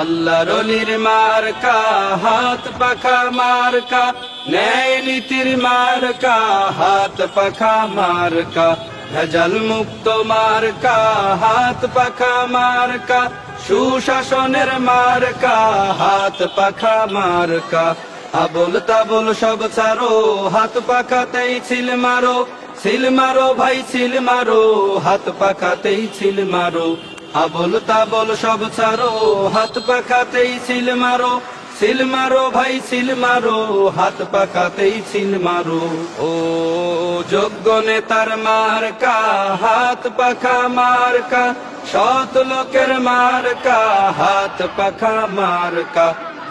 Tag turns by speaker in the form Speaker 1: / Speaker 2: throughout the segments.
Speaker 1: আল্লাহ রলির মার্কা, হাত পাখা মার্কা, ন্যায় নীতির মার্কা, হাত পাখা মার্কা, ভেজাল মুক্ত মার্কা, হাত পাখা মার্কা, সুশাসনের মার্কা, হাত পাখা মার্কা। আবল তাবল সব চারো হাত পাখাতেই ছিল মারো ছিল মারো ভাই, ছিল মারো, হাত পাখাতেই ছিল মারো। আবল তাবল সব ছাড়ো, হাত পাখাতেই সিল মারো সিল মারো ভাই সিল মারো, হাত পাখাতেই সিল মারো। ও যোগ্য নেতার মার্কা, হাত পাখা মার্কা, সৎ লোকের মার্কা, হাত পাখা মার্কা।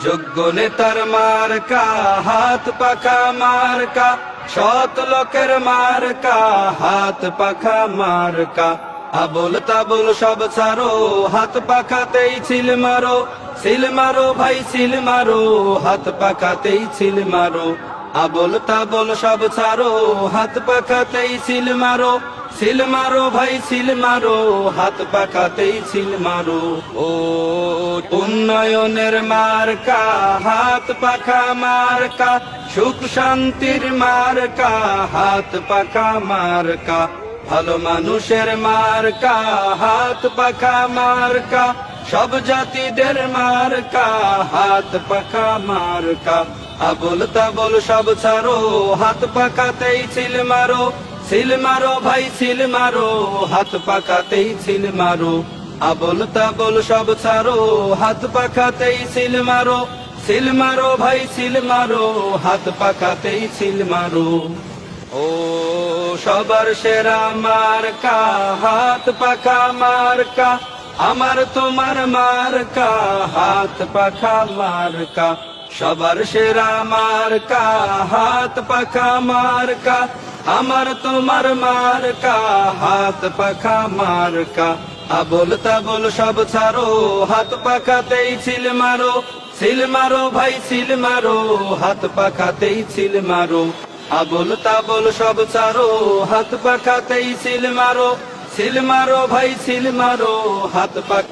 Speaker 1: যোগ্য নেতার মার্কা, হাত পাখা মার্কা, সৎ লোকের মার্কা, হাত পাখা মার্কা। আবল তাবল সব ছাড়ো, হাত পাখাতেই ছিল মারো সিল মারো ভাই সিল মারো, হাত পাখাতেই ছিল মারো। আবল তাবল সব ছাড়ো, হাত পাখাতেই ছিল মারো সিল মারো ভাই, ছিল মারো, হাত পাখাতেই ছিল মারো। ও উন্নয়নের মার্কা, হাত পাখা মার্কা, সুখ শান্তির মার্কা, হাত পাখা মার্কা। ভালো মানুষের মার্কা, হাত পাখা মার্কা, সব জাতিদের মার্কা, হাত পাখা মার্কা। আবল তাবল সব ছাড়ো, হাত পাকাতেই ছিল মারো সিল মারো ভাই সিল মারো, হাত পাকাতেই ছিল মারো। আবল তাবল সব ছাড়ো, হাত পাখাতেই সিল মারো সিল মারো ভাই সিল মারো, হাত পাকাতেই সিল মারো। সবার সেরা মার্কা, হাত পাখা মার্কা, আমার তোমার মার্কা, হাত পাখা মার্কা। সবার সেরা মার্কা, হাত পাখা মার্কা, আমার তোমার মার্কা, হাত পাখা মার্কা। আবল তাবল সব ছাড়ো, হাত পাখাতেই ছিল মারো সিল মারো ভাই সিল মারো, হাত পাখাতেই ছিল মারো। আবল তাবল সব চারো হাত পাখাতেই সিল মারো সিল মারো ভাই, সিল মারো, হাত পাক